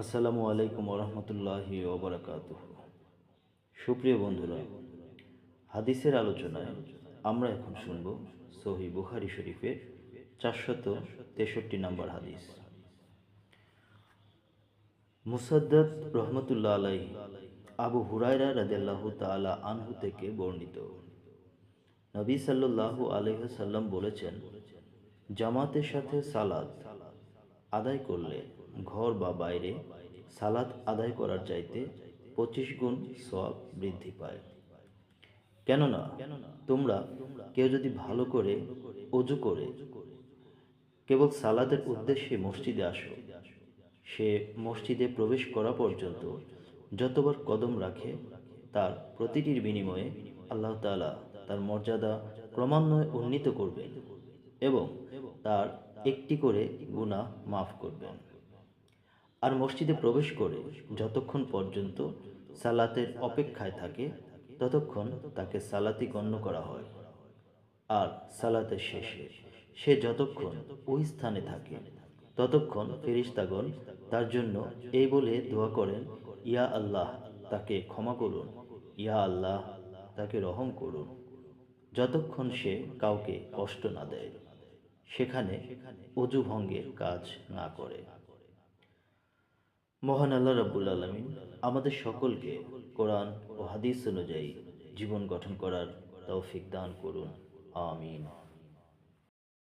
আসসালামু আলাইকুম রহমতুল্লাহি ওবরাকাত সুপ্রিয় বন্ধুরা, হাদিসের আলোচনায় আমরা এখন শুনব সহি বুখারি শরীফের চারশত তেষট্টি নম্বর হাদিস। মুসাদ্দাদ রহমতুল্লাহ আলাই আবু হুরায়রা রাদিয়াল্লাহু তাআলা আনহু থেকে বর্ণিত। নবী সাল্লাল্লাহু আলাইহি সাল্লাম বলেছেন, জামাতের সাথে সালাদ আদায় করলে ঘর বা বাইরে সালাত আদায় করার চাইতে পঁচিশ গুণ সব বৃদ্ধি পায়। কেননা তোমরা কেউ যদি ভালো করে অজু করে, কেবল সালাদের উদ্দেশ্যে মসজিদে আসো, সে মসজিদে প্রবেশ করা পর্যন্ত যতবার কদম রাখে, তার প্রতিটির বিনিময়ে আল্লাহ তাআলা তার মর্যাদা ক্রমান্বয়ে উন্নীত করবেন এবং তার একটি করে গুনাহ মাফ করবেন। আর মসজিদে প্রবেশ করে যতক্ষণ পর্যন্ত সালাতের অপেক্ষায় থাকে, ততক্ষণ তাকে সালাতি গণ্য করা হয়। আর সালাতের শেষে সে যতক্ষণ ওই স্থানে থাকে, ততক্ষণ ফেরিস্তাগণ তার জন্য এই বলে দোয়া করেন, ইয়া আল্লাহ, তাকে ক্ষমা করুন। ইয়া আল্লাহ, তাকে রহম করুন। যতক্ষণ সে কাউকে কষ্ট না দেয়, সেখানে অজু ভঙ্গের কাজ না করে। মহান আল্লাহ রাবুল আলমিন আমাদের সকলকে কোরআন ও হাদিস অনুযায়ী জীবন গঠন করার তৌফিক দান করুন। আমিন।